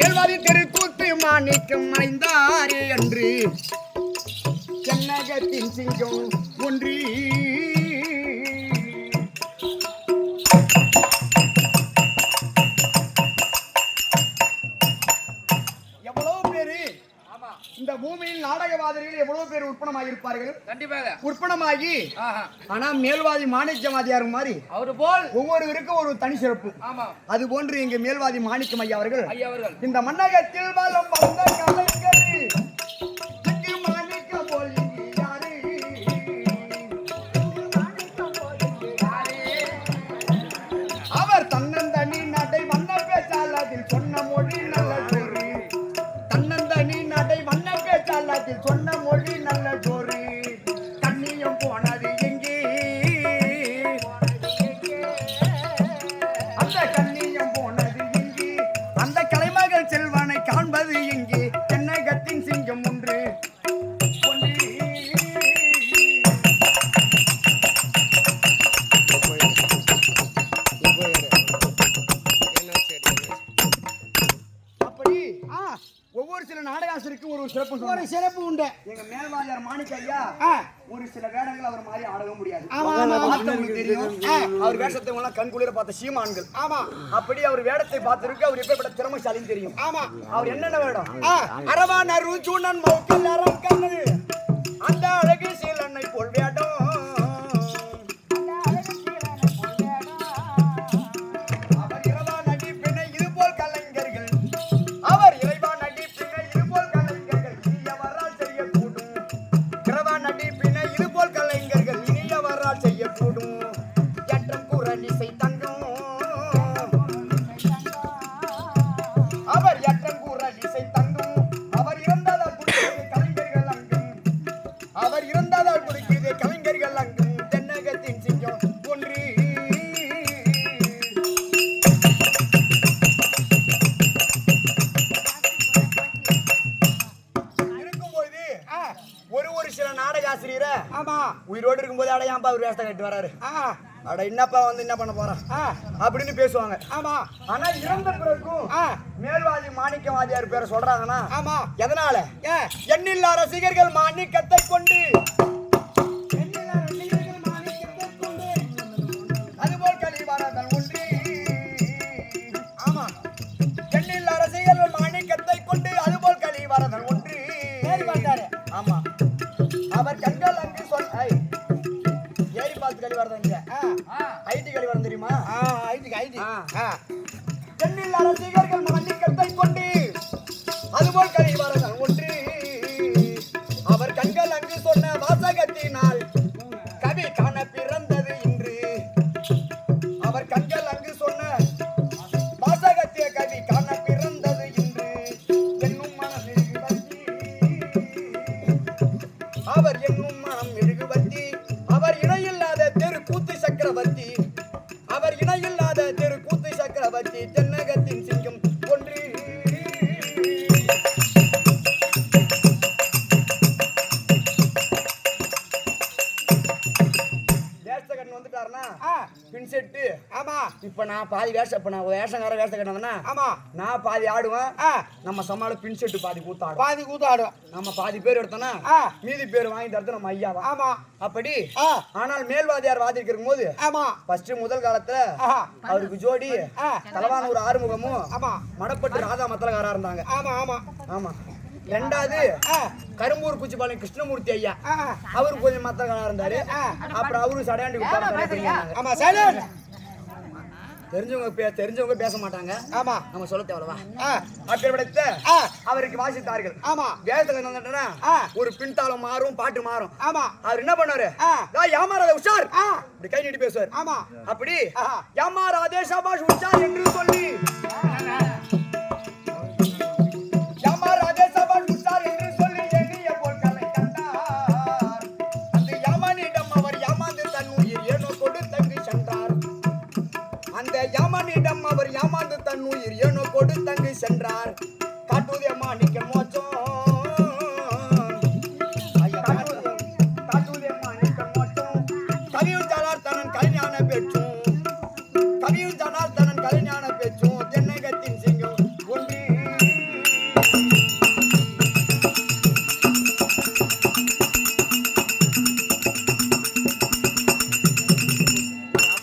எல்வாரி தெரு கூத்து மாணிக்கம் மறைந்தாரே என்று சென்னகத்தின் சிங்கம் ஒன்றி. நாடகவாதிகள் எவ்வளவு பேர் உற்பணமாகி இருப்பார்கள் கண்டிப்பாக உற்பணமாகி ஆனா மேல்வாதி மாணிக்கவாதியார் மாதிரி அவரு போல். ஒவ்வொருவருக்கும் ஒரு தனி சிறப்பு. அது போன்று எங்க மேல்வாதி மாணிக்கம் ஐயா அவர்கள். இந்த மன்னகத்தில் வந்த இங்கு இங்கு அதில் சொன்ன மொழி நல்ல தன்னந்தனி நடை வண்ண பேச்சால் அதில் சொன்ன நாடகாசிரிக்கும் ஒரு சிறப்பு ஒரு சிறப்பு உண்டு. எங்க மேல்வாதியார் மாணிக்க ஐயா ஒரு சில வேடங்கள் அவர் மாதிரி ஆடவே முடியாது. தெரியும். அவர் வேஷத்தை எல்லாம் கண் குளிர பார்த்த சீமான்கள். ஆமா. அப்படி அவர் வேடத்தை பார்த்திருக்கு அவர் எப்படிப்பட்ட திறமைசாலின்னு தெரியும். ஆமா. அவர் என்னென்ன வேடம்? அரவா நறு சூனன் மௌக்கல் அறம் கண்ணல் அந்த இறந்ததால் குடிக்கிறது கலைஞர்கள் அங்கும் தென்னகத்தின் சிங்கம் ஒன்று. இருக்கும்போது ஒரு ஒரு சில நாடக ஆசிரியரை ஆமா. உயிரோடு இருக்கும்போது அட ஏன்பா அவர் வேஷத்தை கட்டி வராரு? அட என்னப்பா வந்து என்ன பண்ண போறான்? அப்படின்னு பேசுவாங்க. ஆமா. ஆனா இறந்த பிறகும் மேல்வாதி மாணிக்கவாதியார் பேரை சொல்றாங்கன்னா ஆமா. எதனால? எண்ணில்லா ரசிகர்கள் மாணிக்கத்தை கொண்டு தென்னில் அரசிகர்கள் அரசியர்கள் கட்டை கொண்டு அதுபோல் கலிவாரதன் இப்ப நான் பாதி வேஷம் இப்ப நான் வேஷங்கார வேஷ கட்டணும்னா ஆமா. நான் பாதி ஆடுவேன். நம்ம சமாள பின் செட்டு பாதி கூத்தாடும். பாதி கூத்தாடும். நம்ம பாதி பேர் எடுத்தோம்னா மீதி பேர் வாங்கி தரது நம்ம ஐயா ஆமா. அப்படி? ஆனால் மேல்வாதியார் வாதிக்கு இருக்கும்போது ஆமா. ஃபர்ஸ்ட் முதல் காலத்துல அவருக்கு ஜோடி தலவானூர் ஆறுமுகமும் ஆமா. மடப்பட்டு ராதா மத்தலகாரா இருந்தாங்க. ஆமா ஆமா. ஆமா. ரெண்டாவது கரும்பூர் குச்சிபாளையம் கிருஷ்ணமூர்த்தி ஐயா. அவரு கொஞ்சம் மத்தலகாரா இருந்தாரு. அப்புறம் அவரு சடையாண்டி ஆமா சைலண்ட் தெரிஞ்சவங்க தெரிஞ்சவங்க பேச மாட்டாங்க ஆமா. நம்ம சொல்ல தேவைவா அப்படிப்பட்ட அவருக்கு வாசித்தார்கள். ஆமா. வேதத்துல வந்துட்டா ஒரு பின்தாளம் மாறும் பாட்டு மாறும். ஆமா. அவர் என்ன பண்ணாரு? "டேய், ஏமாறாத உஷார். இப்படி கை நீட்டி பேசுவார். ஆமா. அப்படி ஏமாறாதே சபாஷ் உஷார் என்று சொல்லி வந்த யாமானிடம் அவர் யாமாந்து தன் உயிர் ஏனோ கொடுத்தங்கு சென்றார். காட்டுதேமா நிக்க மோச்சம்.